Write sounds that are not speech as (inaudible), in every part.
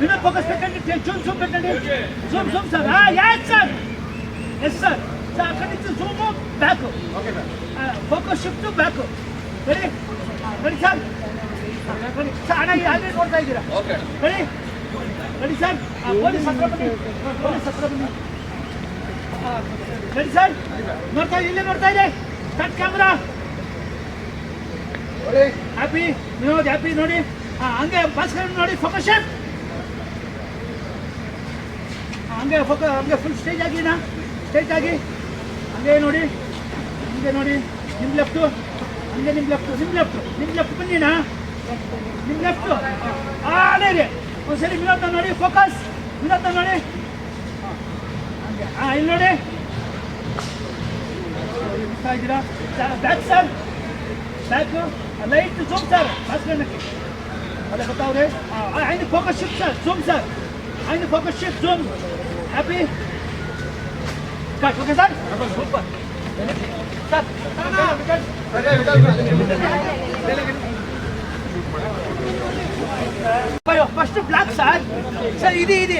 Vinod focus పెట్టండి zoom zoom పెట్టండి zoom zoom sir yes sir yes sir sir అక్కడి నుంచి zoom back focus shift back ready ready sir sir ಅಣ್ಣ ಈ already ನೋಡ್ತಾ ಇದ್ದೀರಾ ರೆಡಿ ರೆಡಿ ಸರ್ ಪೊಲೀಸ್ ಹತ್ರ ಬನ್ನಿ ಪೊಲೀಸ್ ಹತ್ರ ಬನ್ನಿ ರೆಡಿ ಸರ್ ನೋಡ್ತಾ ಇಲ್ಲೇ ನೋಡ್ತಾ ಇದೆ ಸ್ಟಾರ್ಟ್ ಕ್ಯಾಮ್ರಾ ಹ್ಯಾಪಿ ನೋಡಿ ಹ್ಯಾಪಿ ನೋಡಿ. ಹಂಗೆ ಭಾಸ್ಕರ್ ನೋಡಿ ಫೋಕಸ್ ಹಂಗೆ ಫೋಕ ಹಂಗೆ ಫುಲ್ ಸ್ಟೇಜ್ ಆಗಿನ ಸ್ಟೇಜ್ ಆಗಿ. ಹಂಗೆ ನೋಡಿ ಹಂಗೆ ನೋಡಿ ನಿಮ್ಮ ಲೆಫ್ಟು ಹಂಗೆ ನಿಮ್ಮ ಲೆಫ್ಟು ನಿಮ್ಮ ಲೆಫ್ಟ್ ನಿಮ್ಮ ಲೆಫ್ಟ್ ಬನ್ನಿನಾ ನಿಮ್ಮ ಲೆಫ್ಟು ಅದೇ ರೀ ಒಂದ್ಸರಿ ವಿನೋದ್ನ ನೋಡಿ ಫೋಕಸ್ ವಿನೋದ್ನ ನೋಡಿ. ಹಂಗೆ ಹಾಂ ಇಲ್ಲಿ ನೋಡಿ. ಇದ್ದೀರಾ? ಬ್ಯಾಕ್ ಸರ್ ಬ್ಯಾಕು ಸರ್ ಭಾಸ್ಕರಣ್ಣಕ್ಕೆ ಅದೇ ಗೊತ್ತಾವ್ರಿ? ಐದು focus shift sir zoom sir. ಐದು focus shift zoom happy okay sir super sir first block sir sir ಇದೆ ಇದೆ.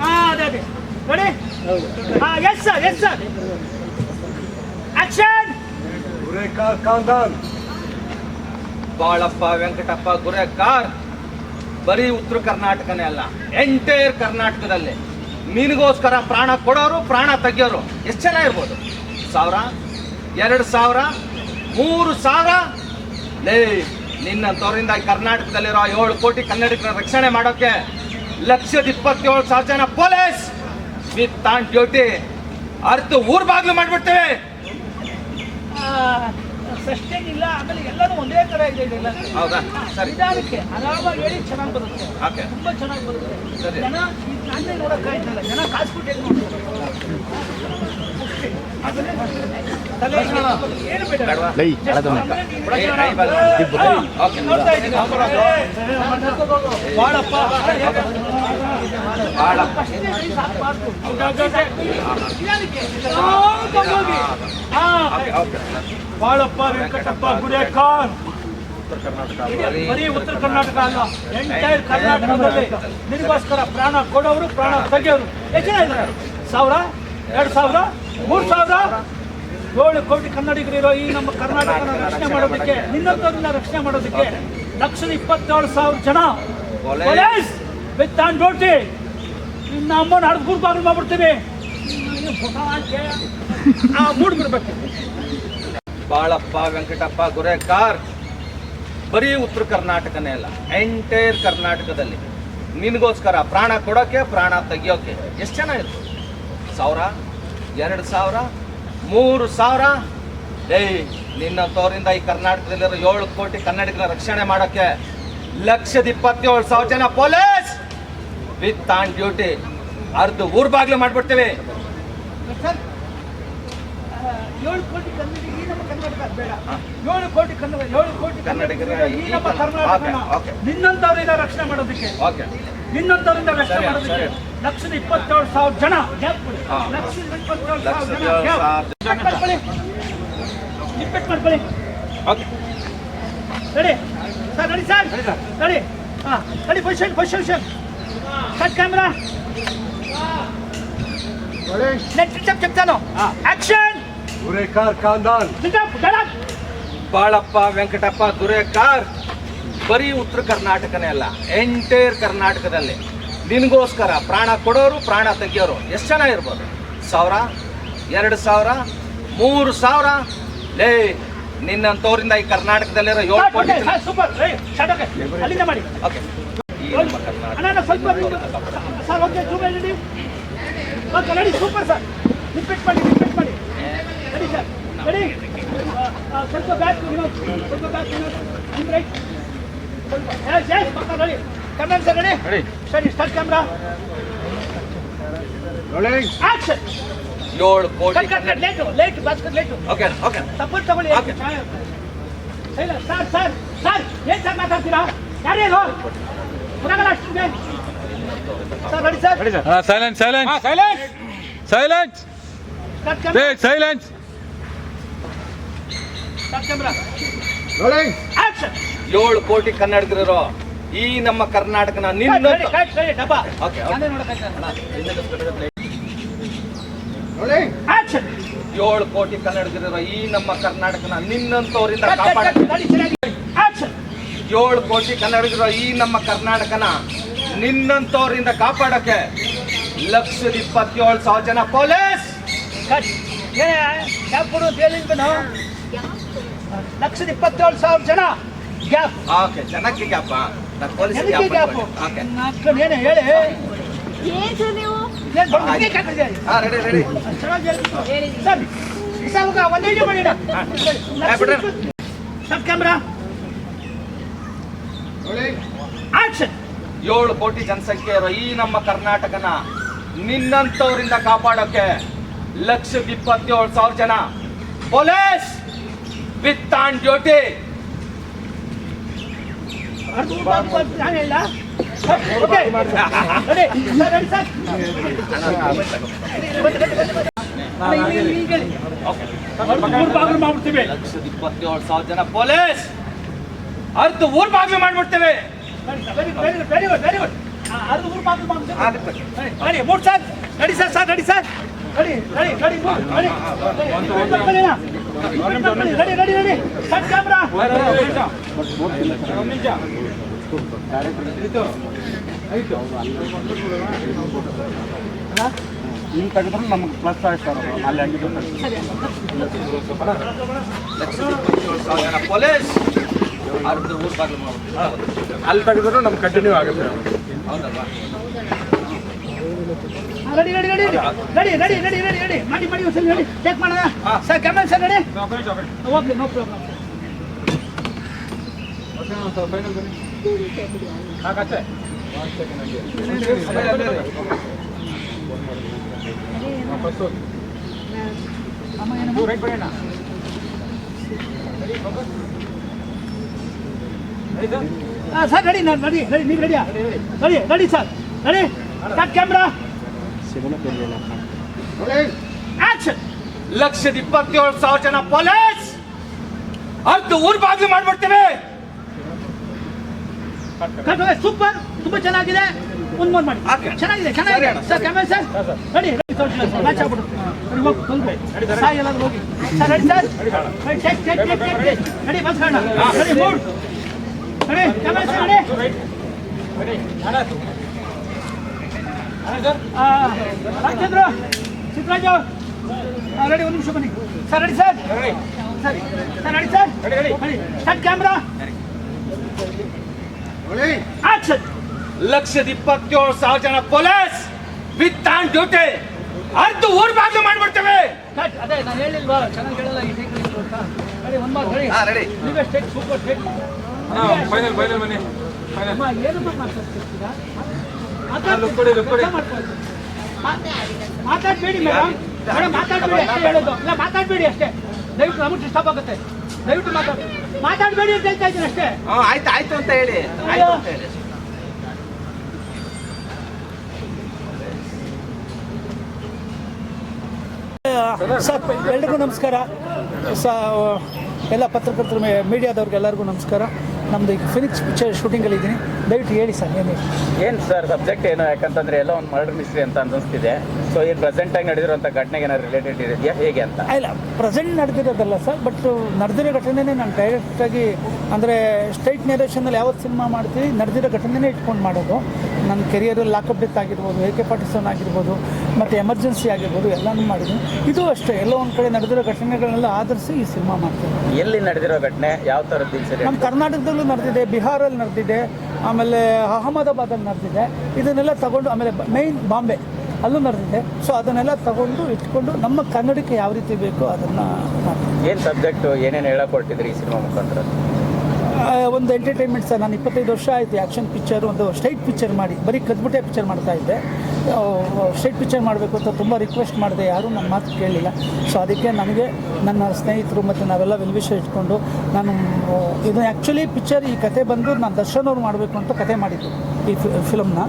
ಹಾಂ ಅದೇ ಅದೇ. ನೋಡಿ ಹಾಂ yes sir yes sir action Gurekar ಖಾನ್ದಾನ್ Balappa, Venkatappa, Gurekar. ಬರೀ ಉತ್ತರ ಕರ್ನಾಟಕನೇ ಅಲ್ಲ ಎಂಟೈರ್ ಕರ್ನಾಟಕದಲ್ಲಿ. ನಿನಗೋಸ್ಕರ ಪ್ರಾಣ ಕೊಡೋರು, ಪ್ರಾಣ ತೆಗಿಯೋರು, ಎಷ್ಟು ಜನ ಇರ್ಬೋದು? ಸಾವಿರ? ಎರಡು ಸಾವಿರ? ಮೂರು ಸಾವಿರ? ಲೇ, ನಿನ್ನ ತೋರಿಂದ ಕರ್ನಾಟಕದಲ್ಲಿರೋ ಏಳು ಕೋಟಿ ಕನ್ನಡಿಗರ ರಕ್ಷಣೆ ಮಾಡೋಕೆ ಲಕ್ಷದ ಇಪ್ಪತ್ತೇಳು ಸಾವಿರ ಜನ ಪೊಲೀಸ್ ವಿತ್ ಆನ್ ಡ್ಯೂಟಿ ಅರ್ಥ ಊರ್ ಬಾಗ್ಲು ಮಾಡ್ಬಿಡ್ತೇವೆ. ಸಸ್ಟೇನ್ ಇಲ್ಲ ಆಮೇಲೆ ಎಲ್ಲನೂ ಒಂದೇ ತರ ಇದೆ ಇಲ್ಲ ಹೌದಾ? ಸರಿ. ನಿಧಾನಕ್ಕೆ ಆರಾಮಾಗಿ ಹೇಳಿ ಚೆನ್ನಾಗಿ ಬರುತ್ತೆ. ಓಕೆ. ತುಂಬಾ ಚೆನ್ನಾಗಿ ಬರುತ್ತೆ. ಜನ ನಾನೇ ನೋಡಕ್ ಆಯ್ತಲ್ಲ ಜನ ಕಾಸು ಕೊಟ್ಟು ಹೇಗೆ ನೋಡ್ತಾರೆ? ಬಾಳಪ್ಪ, ವೆಂಕಟಪ್ಪ ಕರ್ನಾಟಕ ಬರೀ ಉತ್ತರ ಕರ್ನಾಟಕ ಅಲ್ಲ ಎಂಟೈರ್ ಕರ್ನಾಟಕದಲ್ಲಿ ನಿಮಗೋಸ್ಕರ ಪ್ರಾಣ ಕೊಡೋರು ಪ್ರಾಣ ತೆಗೆಯೋರು ಎಷ್ಟು ಸಾವಿರ ಎರಡು ಸಾವಿರ ಮೂರು ಸಾವಿರ? ಏಳು ಕೋಟಿ ಕನ್ನಡಿಗರಿರೋ ಈ ನಮ್ಮ ಕರ್ನಾಟಕನ ರಕ್ಷಣೆ ಮಾಡೋದಕ್ಕೆ ನಿನ್ನಂತವ್ರನ್ನ ರಕ್ಷಣೆ ಮಾಡೋದಕ್ಕೆ ಲಕ್ಷದ ಇಪ್ಪತ್ತೇಳು ಸಾವಿರ ಜನ. With on duty. ನಿನ್ನ ಅಮ್ಮನ ಹಡ್ದು ಗುರುಬಾಗ್ಲು ಮಾಡ್ಬಿಡ್ತೀವಿ ಆ ಮೂಡ್ ಬಿಡ್ಬೇಕು. ಬಾಳಪ್ಪ ವೆಂಕಟಪ್ಪ ಗುರೇಕಾರ್. ಬರೀ ಉತ್ತರ ಕರ್ನಾಟಕನೇ ಅಲ್ಲ ಎಂಟೈರ್ ಕರ್ನಾಟಕದಲ್ಲಿ. ನಿನಗೋಸ್ಕರ ಪ್ರಾಣ ಕೊಡೋಕೆ ಪ್ರಾಣ ತೆಗಿಯೋಕೆ. ಎಷ್ಟು ಜನ ಇತ್ತು ಸಾವಿರ? ಎರಡು ಸಾವಿರ ಮೂರು ಸಾವಿರ. ಏಯ್ ನಿನ್ನಂಥವ್ರಿಂದ ಈ ಕರ್ನಾಟಕದಲ್ಲಿರೋ ಏಳು ಕೋಟಿ ಕನ್ನಡಿಗರ ರಕ್ಷಣೆ ಮಾಡೋಕ್ಕೆ ಲಕ್ಷದ ಇಪ್ಪತ್ತೇಳು ಸಾವಿರ ಜನ ಪೊಲೀಸ್ ವಿತ್ ಆನ್ ಡ್ಯೂಟಿ ಅರ್ಧ ಊರ್ ಬಾಗ್ಲು ಮಾಡ್ಬಿಡ್ತೀವಿ. ಏಳು ಕೋಟಿ ಕನ್ನಡಿಗ ಈ ನಮ್ಮ ಕರ್ನಾಟಕ ಬೇಡ. ಏಳು ಕೋಟಿ ಕನ್ನಡ ಏಳು ಕೋಟಿ ಕನ್ನಡಿಗರ ಕನ್ನಡಿಗರ ಈ ನಮ್ಮ ಈ- ಕರ್ನಾಟಕನ ಓಕೆ, ಓಕೆ. ನಿನ್ನಂತವರಿಂದ ರಕ್ಷಣೆ ಮಾಡೋದಕ್ಕೆ. ಓಕೆ. ನಿನ್ನಂತವರಿಂದ ರಕ್ಷಣೆ ಮಾಡೋದಕ್ಕೆ. ಲಕ್ಷದ ಇಪ್ಪತ್ತೇಳು ಸಾವಿರ ಜನ ಗ್ಯಾಪ್ ಕೊಡಿ. ಹಾ. ಲಕ್ಷದ ಇಪ್ಪತ್ತೇಳು ಸಾವಿರ ಲಕ್ಷದ ಜನ ಏಳು ಗ್ಯಾಪ್. ಸಾವಿರ ಜನ. ಕಟ್ ಮಾಡ್ಕೊಳ್ಳಿ ರಿಪೀಟ್ ಮಾಡ್ಕೊಳ್ಳಿ okay ready sir ready sir ready ಹಾಂ ready position position cut camera next step చెప్తాను action ಗುರೇಕಾರ್ ಖಾನ್ದಾನ್ stop dialogue Balappa Venkatappa Durekar ಬರೀ ಉತ್ತರ ಕರ್ನಾಟಕನೇ ಅಲ್ಲ ಎಂಟೈರ್ ಕರ್ನಾಟಕದಲ್ಲಿ ನಿನಗೋಸ್ಕರ ಪ್ರಾಣ ಕೊಡೋರು ಪ್ರಾಣ ತೆಗಿಯೋರು ಎಷ್ಟು ಜನ ಇರ್ಬೋದು? ಸಾವಿರ? ಎರಡು ಸಾವಿರ? ಮೂರು ಸಾವಿರ? ಲೇ ನಿನ್ನಂತವರಿಂದ ಈ ಕರ್ನಾಟಕದಲ್ಲಿರೋ ಏಳು ಕೋಟಿ ಓಕೆ ಸೂಪರ್. ಸರ್ ರಿಪೀಟ್ ಮಾಡಿ ರಿಪೀಟ್ ಮಾಡಿ. ರೆಡಿ ಸರ್ ರೆಡಿ ಸ್ವಲ್ಪ ಬ್ಯಾಕ್ ಸ್ವಲ್ಪ ಬ್ಯಾಕ್ ರೈಟ್ ಸ್ವಲ್ಪ ಎಸ್ ಎಸ್ ಪಕ್ಕ ಕ್ಯಾಮ್ರಾ ಸರ್ ರೆಡಿ ಸರಿ ಸ್ಟಾರ್ಟ್ ಕ್ಯಾಮ್ರಾ ರೋಲಿಂಗ್ ಆಕ್ಷನ್ ಏಳು ಕೋಟಿ cut cut late late Bhaskar late okay okay ತಪ್ಪು ತಗೊಳ್ಳಿ. ಓಕೆ ಇಲ್ಲ ಸರ್ ಸರ್ ಸರ್ ಏನ್ ಸರ್ ಮಾತಾಡ್ತೀರಾ? ಯಾರೇನು ಬರಗಲ್ಲ ಅಷ್ಟಿದೆ sir ready sir ready sir silence silence silence silence camera. Camera rolling action ಏಳು ಕೋಟಿ ಕನ್ನಡಿಗರಿರೋ ಈ ನಮ್ಮ ಕರ್ನಾಟಕನ ನಿನ್ನ ಡಬ್ಬಾ. Okay rolling action. ಏಳು ಕೋಟಿ ಕನ್ನಡಿಗರಿರೋ ಈ ನಮ್ಮ ಕರ್ನಾಟಕನ ನಿನ್ನಂತವರಿಂದ ಕಾಪಾಡ ಆಕ್ಷನ್. ಏಳು ಕೋಟಿ ಕನ್ನಡಿಗರು ಈ ನಮ್ಮ ಕರ್ನಾಟಕನ ನಿನ್ನಂತವರಿಂದ ಕಾಪಾಡಕ್ಕೆ ಲಕ್ಷದ ಇಪ್ಪತ್ತೇಳು ಸಾವಿರ ಜನ ಪೊಲೀಸ್! ಲಕ್ಷದ ಇಪ್ಪತ್ತೇಳು ಸಾವಿರ ಜನ. ಗ್ಯಾಪ್. ಓಕೆ ಜನಕ್ಕೆ ಗ್ಯಾಪ? ಏಳು ಕೋಟಿ ಜನಸಂಖ್ಯೆ ಇರೋ ಈ ನಮ್ಮ ಕರ್ನಾಟಕನ ನಿನ್ನಂತವರಿಂದ ಕಾಪಾಡೋಕೆ ಲಕ್ಷದ ಇಪ್ಪತ್ತೇಳು ಸಾವಿರ ಜನ. Police with on duty. ಮಾಡ್ಬಿಡ್ತೀವಿ ಲಕ್ಷದ ಇಪ್ಪತ್ತೇಳು ಸಾವಿರ ಜನ ಪೊಲೀಸ್ ಅರ್ಧ ಊರ್ ಬಾಗ್ಲು ಮಾಡ್ಬಿಡ್ತೇವೆ ವೆರಿ ಗುಡ್ ವೆರಿ ಗುಡ್ ಅರ್ಧ ಊರ್ ಬಾಗ್ಲು ಮಾಡಿ ಮೂರ್ ಸರ್ ನಡಿ ಸರ್ ಸರ್ ನಡಿ ಸರ್ ನಡಿ ನಡಿ ನಡಿ ಹಿಂಗೆ ತೆಗೆದ್ರೆ ನಮ್ಗೆ ಪ್ಲಸ್ ಆಯ್ತಾರ ಅಲ್ಲಿ ಹಂಗಿದ್ರು ಅಲ್ಲಿ ತೆಗೆದ್ರು ನಮ್ಗೆ ಕಂಟಿನ್ಯೂ ಆಗುತ್ತೆ. ಹೌದಲ್ವಾ? Ready ready ready ready. Ready ready ready ready ಮಾಡಿ ಮಾಡಿ ಒಂದ್ಸಲ ರೆಡಿ. ಚೆಕ್ ಮಾಡೋಣ. ಹಾ. Sir camera sir ready okay no problem sir ready ನಾನು ರೆಡಿ ರೆಡಿ ನೀವು ರೆಡಿಯಾ ready ready sir ready start camera rolling action ಲಕ್ಷದ ಇಪ್ಪತ್ತೇಳು ಸಾವಿರ ಜನ ಪೊಲೀಸ್ ಅರ್ಧ ಊರ್ ಬಾಗಿಲು ಮಾಡ್ಬಿಡ್ತೇವೆ ಸೂಪರ್ ತುಂಬಾ ಚೆನ್ನಾಗಿದೆ ಒಂದ್ ಮೂರ್ ಮಾಡಿ. ಚೆನ್ನಾಗಿದೆ ಸರಿ ಚೆನ್ನಾಗಿದೆ sir camera sir ready ready match ಆಗ್ಬಿಡು ready ಹೋಗಿ ತೊಂದ್ರೆ ಸಾಯಿ ಎಲ್ಲಾದ್ರೂ ಹೋಗಿ sir ready sir ready take take take take ready bus ready mood ready camera sir ready ಆ, ರಾಮಚಂದ್ರ ಸಿದ್ದರಾಜ. ರೆಡಿ ಒಂದು ನಿಮಿಷ ಬನ್ನಿ. ಸರ್ ರೆಡಿ ಸರ್ ಸರಿ sir ready sir ready start camera action ಲಕ್ಷದ ಇಪ್ಪತ್ತೇಳು ಸಾವಿರ ಜನ ಪೊಲೀಸ್ ವಿತ್ ಆನ್ ಡ್ಯೂಟಿ ಅರ್ಧ ಊರ್ ಬಾಗ್ಲು ಮಾಡ್ಬಿಡ್ತೇವೆ. ಕಟ್ ಅದೇ ನಾನು ಹೇಳಿಲ್ವಾ? ಚೆನ್ನಾಗಿ ಹೇಳಲ್ಲ ಈ ಟೇಕ್ ಅಂತ. ರೆಡಿ ಒಂದು ಮಾತು ಹೇಳಿ. ಹಾ ರೆಡಿ ನೀವೇ state super state final final ಬನ್ನಿ. ಫೈನಲ್ ಏನಮ್ಮ ಮಾತಾಡ್ತಿರ್ತೀರಾ. ಮಾತಾಡ್ಬೇಡಿ ಮೇಡಮ್ ಮೇಡಮ್ ಮಾತಾಡ್ಬೇಡಿ ಅಷ್ಟೇ ಹೇಳೋದು. ಇಲ್ಲ ಮಾತಾಡ್ಬೇಡಿ ಅಷ್ಟೇ. ದಯವಿಟ್ಟು ನಮಗೆ ಡಿಸ್ಟರ್ಬ್ ಆಗುತ್ತೆ. ದಯವಿಟ್ಟು ಮಾತಾಡಿ ಮಾತಾಡ್ಬೇಡಿ ಅಂತ ಹೇಳ್ತಾ ಇದ್ದೀನಿ ಅಷ್ಟೇ. ಹಾ ಆಯ್ತು ಆಯ್ತು ಅಂತ ಹೇಳಿ. ಆಯ್ತು ಅಂತ ಹೇಳಿ. ಸರ್ ಎಲ್ರಿಗೂ ನಮಸ್ಕಾರ. ಸ ಎಲ್ಲ ಪತ್ರಕರ್ತರು ಮೀಡಿಯಾದವ್ರಿಗೆ ಎಲ್ಲರಿಗೂ ನಮಸ್ಕಾರ. ನಮ್ಮದು ಈಗ ಫಿನಿಕ್ಸ್ ಪಿಕ್ಚರ್ ಶೂಟಿಂಗಲ್ಲಿದ್ದೀನಿ ದಯವಿಟ್ಟು ಹೇಳಿ ಸರ್ ಏನು ಏನು ಸರ್ ಸಬ್ಜೆಕ್ಟ್ ಏನು ಯಾಕಂತಂದ್ರೆ ಎಲ್ಲ ಒಂದು ಮರ್ಡರ್ ಮಿಸ್ಟ್ರಿ ಅಂತ ಅನ್ನಿಸ್ತಿದೆ ಸೊ ಈ ಪ್ರೆಸೆಂಟ್ ಆಗಿ ನಡೆದಿರುವಂತ ಘಟನೆಗೆ ಏನಾದ್ರು ರಿಲೇಟೆಡ್ ಇದೆಯಾ? ಹೇಗೆ ಅಂತ? ಇಲ್ಲ ಪ್ರೆಸೆಂಟ್ ನಡೆದಿರೋದಲ್ಲ ಸರ್ ಬಟ್ ನಡೆದಿರೋ ಘಟನೆನೇ ನಾನು ಡೈರೆಕ್ಟಾಗಿ ಅಂದರೆ ಸ್ಟೇಟ್ ನೇರೇಷನಲ್ಲಿ ಯಾವತ್ತು ಸಿನಿಮಾ ಮಾಡ್ತೀವಿ ನಡೆದಿರೋ ಘಟನೆನೇ ಇಟ್ಕೊಂಡು ಮಾಡೋದು. ನನ್ನ ಕೆರಿಯರ್ ಲಾಕಪ್ ಡೆತ್ ಆಗಿರ್ಬೋದು ಎ ಕೆ ಫಾರ್ಟಿ ಸೆವೆನ್ ಆಗಿರ್ಬೋದು ಮತ್ತು ಎಮರ್ಜೆನ್ಸಿ ಆಗಿರ್ಬೋದು ಎಲ್ಲನೂ ಮಾಡಿದ್ದೀನಿ. ಇದು ಅಷ್ಟೇ ಎಲ್ಲ ಒಂದು ಕಡೆ ನಡೆದಿರೋ ಘಟನೆಗಳನ್ನೆಲ್ಲ ಆಧರಿಸಿ ಈ ಸಿನಿಮಾ ಮಾಡ್ತೀನಿ ಎಲ್ಲಿ ನಡೆದಿರೋ ಘಟನೆ? ಯಾವ ಥರದ್ದು ನಮ್ಮ ಇನ್ಸಿಡೆಂಟ್ ಕರ್ನಾಟಕದಲ್ಲೂ ನಡೆದಿದೆ ಬಿಹಾರಲ್ಲಿ ನಡೆದಿದೆ ಆಮೇಲೆ ಅಹಮದಾಬಾದಲ್ಲಿ ನಡೆದಿದೆ. ಇದನ್ನೆಲ್ಲ ತಗೊಂಡು ಆಮೇಲೆ ಮೈನ್ ಬಾಂಬೆ ಅಲ್ಲೂ ನಡೆದಿದೆ. ಸೊ ಅದನ್ನೆಲ್ಲ ತಗೊಂಡು ಇಟ್ಕೊಂಡು ನಮ್ಮ ಕನ್ನಡಕ್ಕೆ ಯಾವ ರೀತಿ ಬೇಕು ಅದನ್ನು ಏನು ಸಬ್ಜೆಕ್ಟು ಏನೇನು ಹೇಳಕೊಟ್ಟಿದ್ರಿ ಈ ಸಿನಿಮಾ ಮುಖಾಂತರ? ಒಂದು ಎಂಟರ್ಟೈನ್ಮೆಂಟ್ ಸರ್ ನಾನು ಇಪ್ಪತ್ತೈದು ವರ್ಷ ಆಯಿತು ಆ್ಯಕ್ಷನ್ ಪಿಕ್ಚರ್ ಒಂದು ಸ್ಟೈಟ್ ಪಿಕ್ಚರ್ ಮಾಡಿ ಬರೀ ಕದ್ಬಿಟ್ಟೆ ಪಿಕ್ಚರ್ ಮಾಡ್ತಾ ಇದ್ದೆ. ಸ್ಟೇಟ್ ಪಿಕ್ಚರ್ ಮಾಡಬೇಕು ಅಂತ ತುಂಬ ರಿಕ್ವೆಸ್ಟ್ ಮಾಡಿದೆ. ಯಾರೂ ನನ್ನ ಮಾತು ಕೇಳಲಿಲ್ಲ. ಸೊ ಅದಕ್ಕೆ ನನಗೆ ನನ್ನ ಸ್ನೇಹಿತರು ಮತ್ತು ನಾವೆಲ್ಲ ವಿಲ್ವಿಷ ಇಟ್ಕೊಂಡು ನಾನು ಇದು ಆ್ಯಕ್ಚುಲಿ ಪಿಕ್ಚರ್ ಈ ಕತೆ ಬಂದು ನಾನು ದರ್ಶನ್ ಅವ್ರು ಮಾಡಬೇಕು ಅಂತ ಕತೆ ಮಾಡಿದ್ದು ಈ ಫಿಲಮ್ನ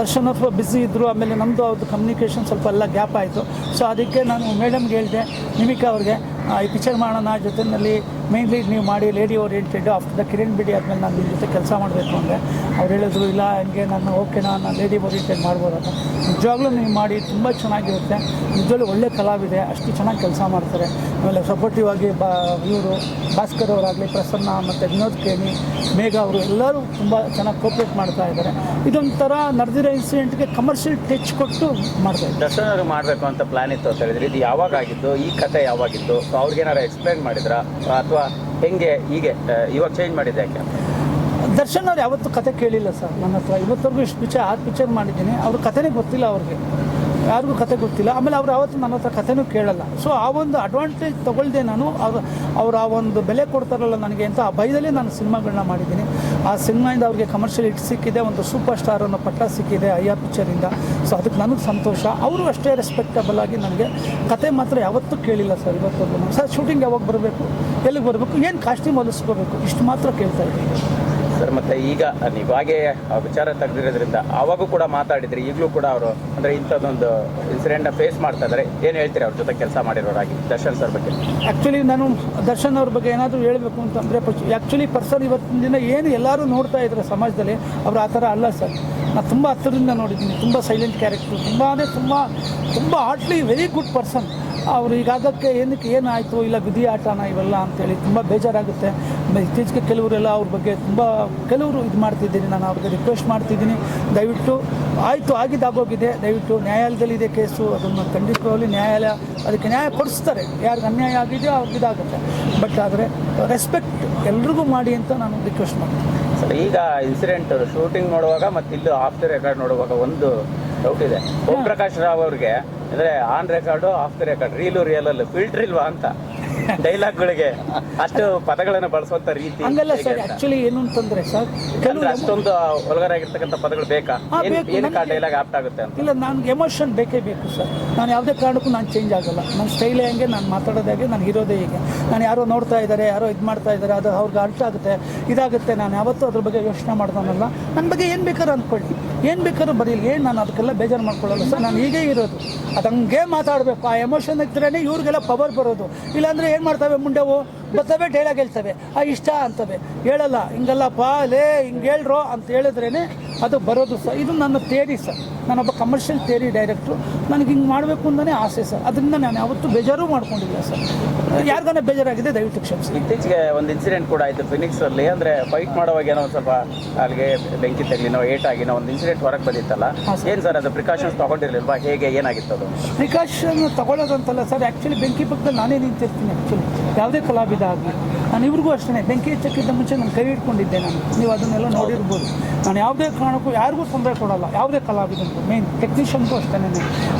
ದರ್ಶನ್ ಅವರು ಬಿಸಿ ಇದ್ದರು ಆಮೇಲೆ ನಮ್ಮದು ಅವ್ರದ್ದು ಕಮ್ಯುನಿಕೇಷನ್ ಸ್ವಲ್ಪ ಎಲ್ಲ ಗ್ಯಾಪ್ ಆಯಿತು. ಸೊ ಅದಕ್ಕೆ ನಾನು ಮೇಡಮ್ಗೆ ಹೇಳಿದೆ, ನಿಮಿಕಾ ಅವ್ರಿಗೆ ಈ ಪಿಕ್ಚರ್ ಮಾಡೋಣ ಜೊತೆಯಲ್ಲಿ ಮೇನ್ಲಿ ನೀವು ಮಾಡಿ lady oriented after the Kiran Bedi ಆದಮೇಲೆ ನಾನು ನಿಮ್ಮ ಜೊತೆ ಕೆಲಸ ಮಾಡಬೇಕು ಅಂದರೆ, ಅವ್ರು ಹೇಳಿದ್ರು, ಇಲ್ಲ, ಹಂಗೆ ನಾನು ಓಕೆ ನಾನು ಲೇಡಿ ಓರಿಯೆಂಟೆಡ್ ಮಾಡ್ಬೋದು ಅಂತ. ನಿಜವಾಗ್ಲೂ ನೀವು ಮಾಡಿ, ತುಂಬ ಚೆನ್ನಾಗಿರುತ್ತೆ. ನಿಜವಾಗ್ಲೂ ಒಳ್ಳೆ ಕಲಾವಿದೆ, ಅಷ್ಟು ಚೆನ್ನಾಗಿ ಕೆಲಸ ಮಾಡ್ತಾರೆ. ಆಮೇಲೆ ಸಪೋರ್ಟಿವ್ ಆಗಿ ಬಾ, ಇವರು ಭಾಸ್ಕರ್ ಅವರಾಗಲಿ, ಪ್ರಸನ್ನ ಮತ್ತು ವಿನೋದ್ ಕೇಣಿ, ಮೇಘ ಅವರು ಎಲ್ಲರೂ ತುಂಬ ಚೆನ್ನಾಗಿ ಕೋಪ್ರೇಟ್ ಮಾಡ್ತಾ ಇದ್ದಾರೆ. ಇದೊಂಥರ ನಡೆದಿರೋ ಇನ್ಸಿಡೆಂಟ್ಗೆ ಕಮರ್ಷಿಯಲ್ ಟಚ್ ಕೊಟ್ಟು ಮಾಡ್ತಾರೆ ಇದ್ದಾರೆ. ಅವರು ಮಾಡಬೇಕು ಅಂತ ಪ್ಲಾನ್ ಇತ್ತು ಅಂತ ಹೇಳಿದ್ರೆ, ಇದು ಯಾವಾಗ ಆಗಿದ್ದು, ಈ ಕತೆ ಯಾವಾಗಿತ್ತು? ಸೊ ಅವ್ರಿಗೇನಾರು ಎಕ್ಸ್ಪ್ಲೈನ್ ಮಾಡಿದ್ರಾ? ಅಥವಾ ಹೆಂಗೆ ಹೀಗೆ ಇವಾಗ ಚೇಂಜ್ ಮಾಡಿದೆ ಯಾಕೆ? ದರ್ಶನ್ ಅವ್ರು ಯಾವತ್ತೂ ಕತೆ ಕೇಳಿಲ್ಲ ಸರ್. ನನ್ನ ಹತ್ರ. ಇವತ್ತವರೆಗೂ ಇಷ್ಟು ಪಿಕ್ಚರ್ ಆರು ಪಿಕ್ಚರ್ ಮಾಡಿದ್ದೀನಿ. ಅವ್ರ ಕಥೆನೇ ಗೊತ್ತಿಲ್ಲ ಅವ್ರಿಗೆ. ಯಾರಿಗೂ ಕತೆ ಗೊತ್ತಿಲ್ಲ. ಆಮೇಲೆ ಅವ್ರು ಯಾವತ್ತು ನನ್ನ ಹತ್ರ ಕಥೆನೂ ಕೇಳಲ್ಲ. ಸೊ ಆ ಒಂದು ಅಡ್ವಾಂಟೇಜ್ ತೊಗೊಳ್ದೆ ನಾನು ಅವ್ರ, ಅವ್ರು ಆ ಒಂದು ಬೆಲೆ ಕೊಡ್ತಾರಲ್ಲ ನನಗೆ ಅಂತ ಆ ಭಯದಲ್ಲಿ ನಾನು ಸಿನಿಮಾಗಳನ್ನ ಮಾಡಿದ್ದೀನಿ. ಆ ಸಿನಿಮಾಯಿಂದ ಅವ್ರಿಗೆ ಕಮರ್ಷಿಯಲ್ ಹಿಟ್ ಸಿಕ್ಕಿದೆ, ಒಂದು ಸೂಪರ್ ಸ್ಟಾರ್ ಅನ್ನೋ ಪಟ್ಟ ಸಿಕ್ಕಿದೆ ಅಯ್ಯ ಪಿಕ್ಚರಿಂದ ಸೊ ಅದಕ್ಕೆ ನನಗೆ ಸಂತೋಷ. ಅವರು ಅಷ್ಟೇ ರೆಸ್ಪೆಕ್ಟಬಲ್ ಆಗಿ ನನಗೆ ಕತೆ ಮಾತ್ರ ಯಾವತ್ತೂ ಕೇಳಿಲ್ಲ ಸರ್ ಇವತ್ತು ಸರ್ ಶೂಟಿಂಗ್ ಯಾವಾಗ ಬರಬೇಕು? ಎಲ್ಲಿಗೆ ಬರಬೇಕು? ಏನು ಕಾಸ್ಟ್ಯೂಮ್ ಹೊಲಿಸ್ಕೋಬೇಕು? ಇಷ್ಟು ಮಾತ್ರ ಕೇಳ್ತಾ ಇದ್ದೀನಿ. ಸರ್, ಮತ್ತೆ ಈಗ ನೀವಾಗೆ ವಿಚಾರ ತೆಗೆದಿರೋದ್ರಿಂದ ಅವಾಗೂ ಕೂಡ ಮಾತಾಡಿದ್ರಿ, ಈಗಲೂ ಕೂಡ ಅವರು ಅಂದ್ರೆ ಇಂಥದ್ದೊಂದು ಇನ್ಸಿಡೆಂಟ್ ಫೇಸ್ ಮಾಡ್ತಾ ಇದ್ದಾರೆ ಏನು ಹೇಳ್ತೀರಿ ಅವ್ರ ಜೊತೆ ಕೆಲಸ ಮಾಡಿರೋರಾಗಿ ದರ್ಶನ್ ಸರ್ ಬಗ್ಗೆ? ಆ್ಯಕ್ಚುಲಿ ನಾನು ದರ್ಶನ್ ಅವ್ರ ಬಗ್ಗೆ ಏನಾದರೂ ಹೇಳಬೇಕು ಅಂತಂದರೆ ಆ್ಯಕ್ಚುಲಿ ಪರ್ಸನ್ ಇವತ್ತಿನ ದಿನ ಏನು ಎಲ್ಲರೂ ನೋಡ್ತಾ ಇದ್ದಾರೆ ಸಮಾಜದಲ್ಲಿ, ಅವರು ಆ ಥರ ಅಲ್ಲ ಸರ್. ನಾನು ತುಂಬ ಹತ್ತಿರದಿಂದ ನೋಡಿದ್ದೀನಿ, ತುಂಬ ಸೈಲೆಂಟ್ ಕ್ಯಾರೆಕ್ಟರ್ ತುಂಬಾ ತುಂಬ ತುಂಬ ಹಾರ್ಟ್ಲಿ ವೆರಿ ಗುಡ್ ಪರ್ಸನ್ ಅವರು ಈಗ ಅದಕ್ಕೆ ಏನಕ್ಕೆ ಏನಾಯಿತು? ಇಲ್ಲ ವಿಧಿ ಆಟನ ಇವೆಲ್ಲ ಅಂತೇಳಿ ತುಂಬ ಬೇಜಾರಾಗುತ್ತೆ. ಇತ್ತೀಚೆಗೆ ಕೆಲವರೆಲ್ಲ ಅವ್ರ ಬಗ್ಗೆ ತುಂಬ ಕೆಲವರು ಇದು ಮಾಡ್ತಿದ್ದೀನಿ, ನಾನು ಅವ್ರಿಗೆ ರಿಕ್ವೆಸ್ಟ್ ಮಾಡ್ತಿದ್ದೀನಿ. ದಯವಿಟ್ಟು ಆಯಿತು, ಆಗಿದ್ದಾಗೋಗಿದೆ. ದಯವಿಟ್ಟು ನ್ಯಾಯಾಲಯದಲ್ಲಿದೆ ಕೇಸು, ಅದನ್ನು ಖಂಡಿತವಾಗಲಿ ನ್ಯಾಯಾಲಯ ಅದಕ್ಕೆ ನ್ಯಾಯ ಕೊಡಿಸ್ತಾರೆ. ಯಾರಿಗೆ ಅನ್ಯಾಯ ಆಗಿದೆಯೋ ಅವ್ರಿಗೆ ಇದಾಗುತ್ತೆ. ಬಟ್ ಆದರೆ ರೆಸ್ಪೆಕ್ಟ್ ಎಲ್ರಿಗೂ ಮಾಡಿ ಅಂತ ನಾನು ರಿಕ್ವೆಸ್ಟ್ ಮಾಡ್ತೀನಿ. ಸರ್, ಈಗ ಇನ್ಸಿಡೆಂಟ್ ಶೂಟಿಂಗ್ ನೋಡುವಾಗ ಮತ್ತು ಇಲ್ಲೂ ಆಫ್ ದ ರೆಕಾರ್ಡ್ ನೋಡುವಾಗ ಒಂದು ಡೌಟ್ ಇದೆ. ಓಂ ಪ್ರಕಾಶ್ ರಾವ್ ಅವ್ರಿಗೆ ಅಂದ್ರೆ on record off the record reel real filter ಇಲ್ವಾ ಅಂತ. ಡೈಲಾಗ್ಗಳಿಗೆ ಅಷ್ಟು ಪದಗಳನ್ನು ಬಳಸುವಂತ ರೀತಿ ಹಂಗಲ್ಲ ಸರ್ ಅಂತ. ಆ್ಯಕ್ಚುಲಿ ಏನು ಅಂತಂದರೆ ಸರ್? ಕೆಲವು ಅಷ್ಟೊಂದು ಒಳಗರಾಗಿರ್ತಕ್ಕಂಥ ಪದಗಳು ಬೇಕಾ? ಹಾ, ಬೇಕು. ಏನಕ್ಕೆ ಆ ಡೈಲಾಗ್ ಆಪ್ಟ್ ಆಗುತ್ತೆ ಅಂತ? ಇಲ್ಲ ನನಗೆ ಎಮೋಷನ್ ಬೇಕೇ ಬೇಕು ಸರ್. ನಾನು ಯಾವುದೇ ಕಾರಣಕ್ಕೂ ನಾನು ಚೇಂಜ್ ಆಗಲ್ಲ. ನನ್ನ ಸ್ಟೈಲೇ ಹಂಗೆ ನಾನು ಮಾತಾಡೋದಾಗೆ ನಾನು ಇರೋದೇ ಹೀಗೆ. ನಾನು ಯಾರೋ ನೋಡ್ತಾ ಇದ್ದಾರೆ ಯಾರೋ ಇದು ಮಾಡ್ತಾ ಇದ್ದಾರೆ ಅದು ಅವ್ರಿಗೆ ಅರ್ಥ ಆಗುತ್ತೆ ಇದಾಗುತ್ತೆ. ನಾನು ಯಾವತ್ತೂ ಅದ್ರ ಬಗ್ಗೆ ಯೋಚನೆ ಮಾಡ್ತಾನಲ್ಲ ನನ್ನ ಬಗ್ಗೆ ಏನು ಬೇಕಾದ್ರೂ ಅಂದ್ಕೊಳ್ಳಿ. ಏನು ಬೇಕಾದ್ರೂ ಬರೀಲಿ. ಏನು ನಾನು ಅದಕ್ಕೆಲ್ಲ ಬೇಜಾರು ಮಾಡ್ಕೊಳ್ಳಲ್ಲ ಸರ್. ನಾನು ಹೀಗೆ ಇರೋದು. ಅದು ಹಂಗೆ ಮಾತಾಡಬೇಕು. ಆ ಎಮೋಷನ್ ಇದ್ರೇ ಇವ್ರಿಗೆಲ್ಲ ಪವರ್ ಬರೋದು. ಇಲ್ಲಾಂದರೆ ಏನು ಮಾಡ್ತವೆ ಮುಂಡೆವು? ಬರ್ತವೆ ಡೈಲಾಗ್ ಹೇಳ್ತವೆ ಆ ಇಷ್ಟ ಅಂತವೆ. ಹೇಳಲ್ಲ. ಹಿಂಗಲ್ಲಪ್ಪ, ಲೇ, ಹಿಂಗೆ ಹೇಳ್ರೋ ಅಂತ ಹೇಳಿದ್ರೇ ಅದು ಬರೋದು ಸರ್. ಇದು ನನ್ನ ಥೇರಿ ಸರ್. ನಾನೊಬ್ಬ ಕಮರ್ಷಿಯಲ್ ಥೇರಿ ಡೈರೆಕ್ಟ್ರು ನನಗೆ ಹಿಂಗೆ ಮಾಡಬೇಕು ಅಂತಲೇ ಆಸೆ ಸರ್. ಅದರಿಂದ ನಾನು ಯಾವತ್ತೂ ಬೇಜಾರು ಮಾಡ್ಕೊಂಡಿಲ್ಲ ಸರ್. ಯಾರಿಗಾನ ಬೇಜಾರಾಗಿದೆ ದಯವಿಟ್ಟು ಕ್ಷಮಿಸಿ. ಇತ್ತೀಚೆಗೆ ಒಂದು ಇನ್ಸಿಡೆಂಟ್ ಕೂಡ ಆಯಿತು ಫಿನಿಕ್ಸಲ್ಲಿ ಅಂದರೆ ಫೈಟ್ ಮಾಡುವಾಗ ಏನೋ ಒಂದು ಸ್ವಲ್ಪ ಅಲ್ಲಿಗೆ ಬೆಂಕಿ ತಗ್ಲಿನೋ ಏಟ್ ಆಗಿನೋ ಒಂದು ಇನ್ಸಿಡೆಂಟ್ ಹೊರಗೆ ಬಂದಿತ್ತಲ್ಲ. ಏನು ಸರ್. ಅದು? ಪ್ರಿಕಾಷನ್ಸ್ ತಗೊಂಡಿರ್ಲಿಲ್ವಾ? ಹೇಗೆ ಏನಾಗಿತ್ತು ಅದು? Precaution ತೊಗೊಳ್ಳೋದಂತಲ್ಲ sir. ಆ್ಯಕ್ಚುಲಿ ಬೆಂಕಿ ಪಕ್ಕದಲ್ಲಿ ನಾನೇ ನಿಂತಿರ್ತೀನಿ ಆ್ಯಕ್ಚುಲಿ ಯಾವುದೇ ಕಲಾವಿದ ಆಗಲಿ. ನಾನು ಇವ್ರಿಗೂ ಅಷ್ಟೇ ಬೆಂಕಿ ಹೆಚ್ಚಕ್ಕಿದ್ದ ಮುಂಚೆ ನಾನು ಕೈ ಹಿಡ್ಕೊಂಡಿದ್ದೆ ನಾನು. ನೀವು ಅದನ್ನೆಲ್ಲ ನೋಡಿರ್ಬೋದು. ನಾನು ಯಾವುದೇ ಕಾರಣಕ್ಕೂ ಯಾರಿಗೂ ತೊಂದರೆ ಕೊಡಲ್ಲ. ಯಾವುದೇ ಕಲಾವಿದನಿಗೂ ಮೇನ್ ಟೆಕ್ನಿಷಿಯನ್ಗೂ ಅಷ್ಟೇ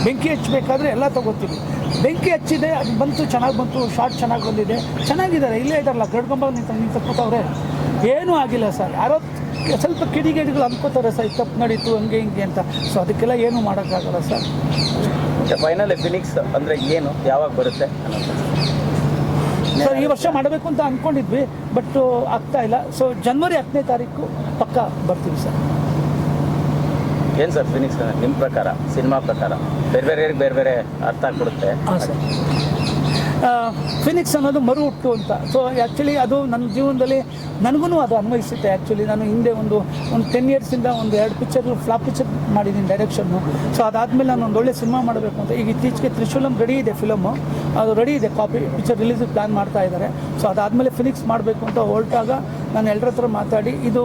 ಬೆಂಕಿ ಹಚ್ಚಬೇಕಾದ್ರೆ ಎಲ್ಲ ತಗೋತೀವಿ. ಬೆಂಕಿ ಹಚ್ಚಿದೆ ಅದು ಬಂತು ಚೆನ್ನಾಗಿ ಬಂತು ಶಾರ್ಟ್ ಚೆನ್ನಾಗಿ ಬಂದಿದೆ. ಚೆನ್ನಾಗಿದ್ದಾರೆ ಇಲ್ಲೇ ಇದ್ದಾರಲ್ಲ ಗಡ್ಗಂಬ ನಿಂತ ನಿಂತ ಕೂತವ್ರೆ. ಏನೂ ಆಗಿಲ್ಲ ಸರ್. ಯಾರೋ ಸ್ವಲ್ಪ ಕಿಡಿಗೇಡಿಗಳು ಅನ್ಕೋತಾರೆ ಸರ್ ಇದು ತಪ್ಪು ನಡೀತು ಹಂಗೆ ಹಿಂಗೆ ಅಂತ. ಸೊ ಅದಕ್ಕೆಲ್ಲ ಏನೂ ಮಾಡೋಕ್ಕಾಗಲ್ಲ ಸರ್. ಫೈನಲ್ ಫಿನಿಕ್ಸ್ ಅಂದರೆ ಏನು? ಯಾವಾಗ ಬರುತ್ತೆ? ಸರ್ ಈ ವರ್ಷ ಮಾಡಬೇಕು ಅಂತ ಅಂದ್ಕೊಂಡಿದ್ವಿ ಬಟ್ ಆಗ್ತಾ ಇಲ್ಲ. ಸೊ ಜನ್ವರಿ ಹತ್ತನೇ ತಾರೀಕು ಪಕ್ಕ ಬರ್ತೀವಿ ಸರ್. ಏನ್ ಸರ್ ಫಿನಿಕ್ಸ್ ನಿಮ್ಮ ಪ್ರಕಾರ, ಸಿನಿಮಾ ಪ್ರಕಾರ? ಬೇರೆ ಬೇರೆ ಬೇರೆ ಬೇರೆ ಅರ್ಥ ಕೊಡುತ್ತೆ ಹಾಂ ಫಿನಿಕ್ಸ್ ಅನ್ನೋದು ಮರು ಹುಟ್ಟು ಅಂತ. ಸೊ ಆ್ಯಕ್ಚುಲಿ ಅದು ನನ್ನ ಜೀವನದಲ್ಲಿ ನನಗೂ ಅದು ಅನ್ವಯಿಸುತ್ತೆ. ಆ್ಯಕ್ಚುಲಿ ನಾನು ಹಿಂದೆ ಒಂದು ಒಂದು ಟೆನ್ ಇಯರ್ಸಿಂದ ಒಂದು ಎರಡು ಪಿಕ್ಚರ್ ಫ್ಲಾಪ್ ಪಿಕ್ಚರ್ ಮಾಡಿದ್ದೀನಿ ಡೈರೆಕ್ಷನ್ನು ಸೊ ಅದಾದಮೇಲೆ ನಾನು ಒಂದು ಒಳ್ಳೆ ಸಿನಿಮಾ ಮಾಡಬೇಕು ಅಂತ. ಈಗ ಇತ್ತೀಚೆಗೆ ತ್ರಿಶೂಲಂ ರೆಡಿ ಇದೆ ಫಿಲಮು ಅದು ರೆಡಿ ಇದೆ. ಕಾಪಿ ಪಿಕ್ಚರ್ ರಿಲೀಸ್ ಪ್ಲ್ಯಾನ್ ಮಾಡ್ತಾ ಇದ್ದಾರೆ. ಸೊ ಅದಾದಮೇಲೆ ಫಿನಿಕ್ಸ್ ಮಾಡಬೇಕು ಅಂತ ಹೊರಟಾಗ ನಾನು ಎಲ್ಲರ ಹತ್ರ ಮಾತಾಡಿ, ಇದು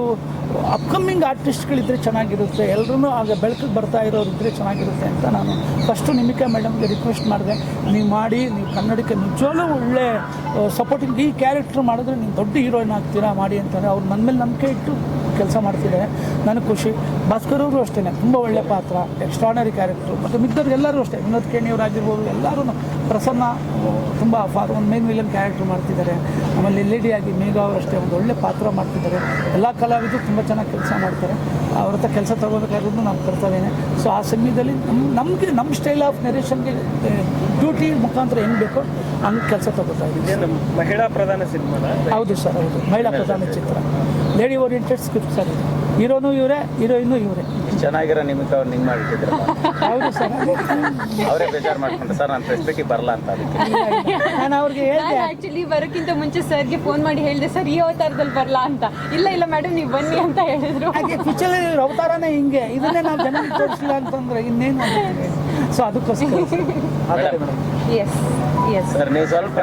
ಅಪ್ಕಮಿಂಗ್ ಆರ್ಟಿಸ್ಟ್ಗಳಿದ್ದರೆ ಚೆನ್ನಾಗಿರುತ್ತೆ ಎಲ್ಲರೂ ಆಗ ಬೆಳಕಿಗೆ ಬರ್ತಾ ಇರೋರು ಇದ್ದರೆ ಚೆನ್ನಾಗಿರುತ್ತೆ ಅಂತ ನಾನು ಫಸ್ಟು ನಿಮಿಕಾ ಮೇಡಮ್ಗೆ ರಿಕ್ವೆಸ್ಟ್ ಮಾಡಿದೆ. ನೀವು ಮಾಡಿ, ನೀವು ಕನ್ನಡಕ್ಕೆ ನಿಜವಾಗ್ಲೂ ಒಳ್ಳೆ ಸಪೋರ್ಟಿಂಗ್ ಈ ಕ್ಯಾರೆಕ್ಟ್ರ್ ಮಾಡಿದ್ರೆ ನೀವು ದೊಡ್ಡ ಹೀರೋಯಿನ್ ಆಗ್ತೀರಾ ಮಾಡಿ ಅಂತಾರೆ. ಅವ್ರು ನನ್ನ ಮೇಲೆ ನಂಬಿಕೆ ಇಟ್ಟು ಕೆಲಸ ಮಾಡ್ತಿದ್ದಾರೆ. ನನಗೆ ಖುಷಿ. ಭಾಸ್ಕರವ್ರು ಅಷ್ಟೇ ತುಂಬ ಒಳ್ಳೆ ಪಾತ್ರ. ಎಕ್ಸ್ಟ್ರಾನರಿ ಕ್ಯಾರೆಕ್ಟ್ರು ಮತ್ತು ಮಿಕ್ಕವ್ರು ಎಲ್ಲರೂ ಅಷ್ಟೇ. ವಿನೋದ್ ಕೇಣಿಯವರಾಗಿರ್ಬೋದು ಎಲ್ಲರೂ ಪ್ರಸನ್ನ ತುಂಬ ಫಾರ್ ಒಂದು ಮೇನ್ ವಿಲನ್ ಕ್ಯಾರೆಕ್ಟರ್ ಮಾಡ್ತಿದ್ದಾರೆ. ಆಮೇಲೆ ಲೇಡಿ ಆಗಿ ಮೇಘ ಅವರು ಅಷ್ಟೇ ಒಂದು ಒಳ್ಳೆ ಪಾತ್ರ ಮಾಡ್ತಿದ್ದಾರೆ. ಎಲ್ಲ ಕಲಾವಿದರು ತುಂಬ ಚೆನ್ನಾಗಿ ಕೆಲಸ ಮಾಡ್ತಾರೆ. ಅವ್ರ ಹತ್ರ ಕೆಲಸ ತಗೋಬೇಕಾದ್ರೂ ನಾನು ಕರ್ತವ್ಯನೇ ಸೊ ಆ ಸಮಯದಲ್ಲಿ ನಮ್ಮ ನಮಗೆ ನಮ್ಮ ಸ್ಟೈಲ್ ಆಫ್ ನೆರೇಷನ್ಗೆ ಡ್ಯೂಟಿ ಮುಖಾಂತರ ಹೆಂಗೆ ಬೇಕೋ ಹಂಗೆ ಕೆಲಸ ತಗೋತಾ ಇದ್ದೀನಿ. ಮಹಿಳಾ ಪ್ರಧಾನ ಸಿನಿಮಾ ಹೌದು ಸರ್ ಹೌದು. ಮಹಿಳಾ ಪ್ರಧಾನ ಚಿತ್ರ. Lady oriented script sir. ಇದು ಹೀರೋನು ಇವರೇ ಹೀರೋಯಿನ್ನು ಇವರೇ. ಚೆನ್ನಾಗಿರೋ ನಿಮಿತ್ತ ಅವ್ರು ನಿಂಗೆ ಮಾಡಿಟ್ಟಿದ್ರು ಹೌದು ಸರ್. ಅವರೇ ಬೇಜಾರು ಮಾಡ್ಕೊಂಡ್ರೆ. ಸರ್ ನಾನು ಪ್ರೆಸ್ ಮೀಟಿಗೆ ಬರಲ್ಲ ಅಂತ ಅದಕ್ಕೆ. ನಾನು ಅವ್ರಿಗೆ ಹೇಳಿದೆ. ಆಕ್ಚುಲಿ ಬರೋಕ್ಕಿಂತ ಮುಂಚೆ ಸರ್ಗೆ ಫೋನ್ ಮಾಡಿ ಹೇಳಿದೆ ಸರ್ ಈ ಅವತಾರದಲ್ಲಿ ಬರಲ್ಲ ಅಂತ. ಇಲ್ಲ ಇಲ್ಲ ಮೇಡಮ್ ನೀವು ಬನ್ನಿ ಅಂತ ಹೇಳಿದ್ರು. ಹಾಗೆ ಪಿಕ್ಚರ್ ಅವತಾರನೇ ಹಿಂಗೆ. ಇದನ್ನೇ ನಾವು ಜನಕ್ಕೆ ತೋರಿಸಿಲ್ಲ ಅಂತಂದ್ರೆ ಇನ್ನೇನು ಸೊ ಅದಕ್ಕೋಸ್ಕರ. ಮೇಡಮ್ ಎಸ್ ಎಸ್ ಸರ್ ನೀವು ಸ್ವಲ್ಪ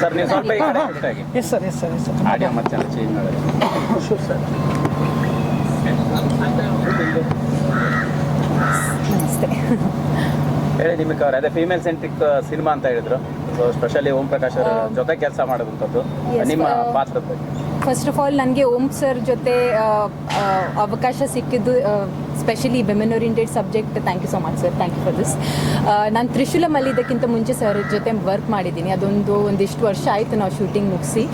ಸರ್ ನೀವು ಸ್ವಲ್ಪ ಈ ಕಡೆ shift ಆಗಿ yes sir yes sir yes sir audio ಮತ್ತೆ ಚೇಂಜ್ ಮಾಡಿ. ಶೂರ್ ಸರ್ ನಮಸ್ತೆ ಹೇಳಿ ನಿಮಗೆ ಅವ್ರು ಅದೇ ಫೀಮೇಲ್ ಸೆಂಟ್ರಿಕ್ ಸಿನಿಮಾ ಅಂತ ಹೇಳಿದ್ರು. ಸೊ ಸ್ಪೆಷಲಿ ಓಂ ಪ್ರಕಾಶ್ ಅವರ ಜೊತೆ ಕೆಲಸ ಮಾಡೋದಂಥದ್ದು Yes, ನಿಮ್ಮ uh, ಪಾತ್ರದ ಬಗ್ಗೆ. ಫಸ್ಟ್ ಆಫ್ ಆಲ್ ನನಗೆ ಓಂ ಸರ್ ಜೊತೆ ಆ, ಆ, ಅವಕಾಶ ಸಿಕ್ಕಿದ್ದು specially women oriented subject thank you so much sir thank you for this ನಾನು ತ್ರಿಶೂಲಮಲ್ಲಿ ಇದಕ್ಕಿಂತ ಮುಂಚೆ ಸರ್ ಜೊತೆ ವರ್ಕ್ ಮಾಡಿದ್ದೀನಿ. ಅದೊಂದು ಒಂದಿಷ್ಟು ವರ್ಷ ಆಯಿತು ನಾವು ಶೂಟಿಂಗ್ ಮುಗಿಸಿ.